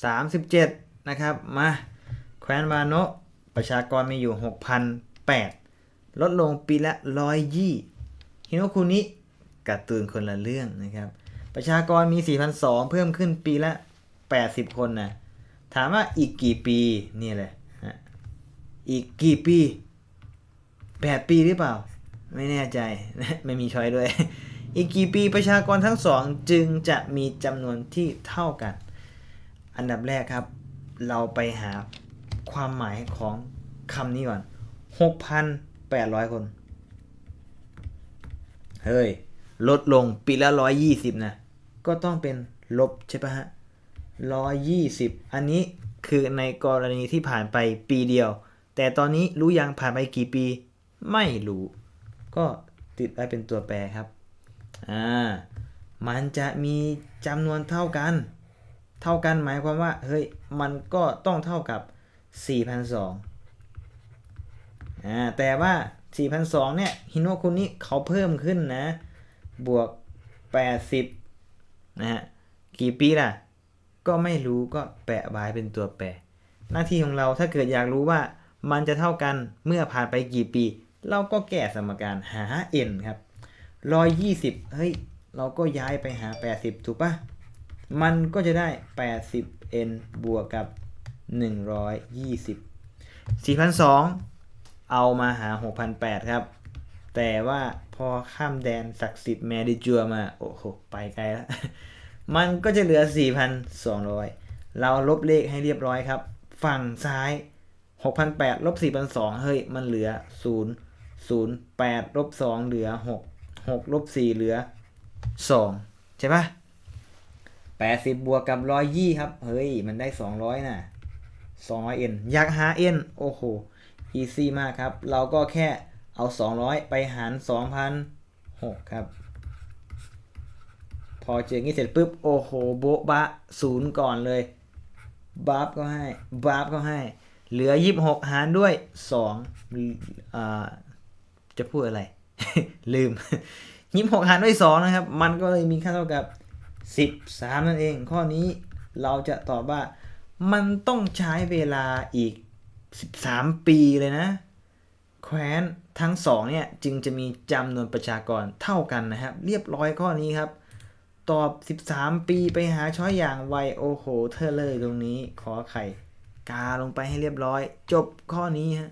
37 นะครับ มาแคว้นวาโนะประชากรมีอยู่ 6,008 ลดลงปีละ100ยี่ฮิโนคุนิการ์ตูนคนละเรื่องนะครับ ประชากรมี 4,002 เพิ่มขึ้นปีละ 80 คนนะถามว่าอีกกี่ปีนี่แหละอีกกี่ปี 8 ปีหรือเปล่า ไม่แน่ใจ ไม่มีช้อยด้วย อีกกี่ปีประชากรทั้งสองจึงจะมีจำนวนที่เท่ากัน อันดับแรกครับ เราไปหาความหมายของคำนี้ก่อน 6,800 คน เฮ้ย ลดลงปีละ 120 นะ ก็ต้องเป็นลบใช่ปะฮะ 120 อันนี้คือในกรณีที่ผ่านไปปีเดียว แต่ตอนนี้รู้ยังผ่านไปกี่ปี ไม่รู้ ก็ติดไว้เป็นตัวแปรครับ อ่า มันจะมีจำนวนเท่ากัน เท่ากันหมายความว่าเฮ้ยมันก็ต้องเท่ากับ4,002อ่าแต่ว่า4,002เนี่ยฮิโนคุนิเขาเพิ่มขึ้นนะบวก 80นะฮะกี่ปีล่ะ ก็ไม่รู้ก็แปะบายเป็นตัวแปร หน้าที่ของเราถ้าเกิดอยากรู้ว่ามันจะเท่ากันเมื่อผ่านไปกี่ปี เราก็แก้สมการหา n ครับ 120 เฮ้ย เราก็ย้ายไปหา 80 ถูกปะ มันก็จะได้ 80 n บวกกับ 120 4,002 เอามาหา6,008ครับ แต่ว่าพอข้ามแดนศักดิ์สิทธิ์แมดิจัวมา โอ้โห ไปไกลแล้ว มันก็จะเหลือ 4,200 เราลบเลขให้เรียบร้อยครับ ฝั่งซ้าย 6,800ลบ4,200 เฮ้ย มันเหลือ 0 0 8ลบ2เหลือ 6 6ลบ4เหลือ 2 ใช่ปะ 80บบวกกับ120ครับ เฮ้ย มันได้200น่ะ200 n อยเอ็นอยากหา n โอ้โหอีซี่มากครับ เราก็แค่เอา200ไปหาร2,006ครับ พอเจองี้เสร็จปุ๊บ โอ้โห โบ๊ะบะศูนย์ก่อนเลยบัฟก็ให้บัฟก็ให้ เหลือ26หกหารด้วย2อ่าจะพูดอะไร ลืม26หกหารด้วย2นะครับ มันก็เลยมีค่าเท่ากับ 13 นั่นเอง ข้อนี้เราจะตอบว่ามันต้องใช้เวลาอีก 13 ปีเลยนะ แคว้นทั้งสองเนี่ยจึงจะมีจำนวนประชากรเท่ากันนะครับ เรียบร้อยข้อนี้ครับ ตอบ 13 ปีไปหาช้อยอย่างไวโอโหเธอเลยตรงนี้ขอไข่ กาลงไปให้เรียบร้อย จบข้อนี้ฮะ